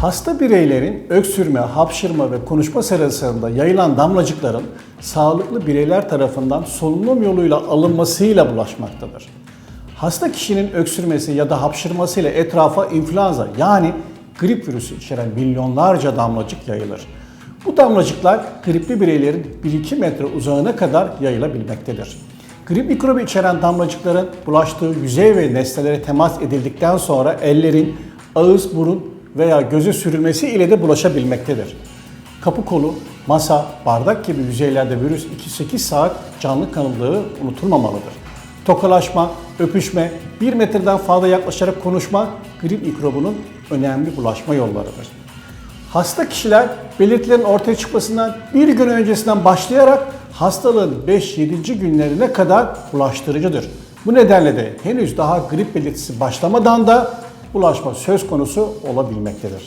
Hasta bireylerin öksürme, hapşırma ve konuşma sırasında yayılan damlacıkların sağlıklı bireyler tarafından solunum yoluyla alınmasıyla bulaşmaktadır. Hasta kişinin öksürmesi ya da hapşırmasıyla etrafa influenza yani grip virüsü içeren milyonlarca damlacık yayılır. Bu damlacıklar gripli bireylerin 1-2 metre uzağına kadar yayılabilmektedir. Grip mikrobu içeren damlacıkların bulaştığı yüzey ve nesnelere temas edildikten sonra ellerin, ağız, burun veya göze sürülmesi ile de bulaşabilmektedir. Kapı kolu, masa, bardak gibi yüzeylerde virüs 2-8 saat canlı kanıldığı unutulmamalıdır. Tokalaşma, öpüşme, 1 metreden fazla yaklaşarak konuşma grip mikrobunun önemli bulaşma yollarıdır. Hasta kişiler belirtilerin ortaya çıkmasından bir gün öncesinden başlayarak hastalığın 5-7. günlerine kadar bulaştırıcıdır. Bu nedenle de henüz daha grip belirtisi başlamadan da bulaşma söz konusu olabilmektedir.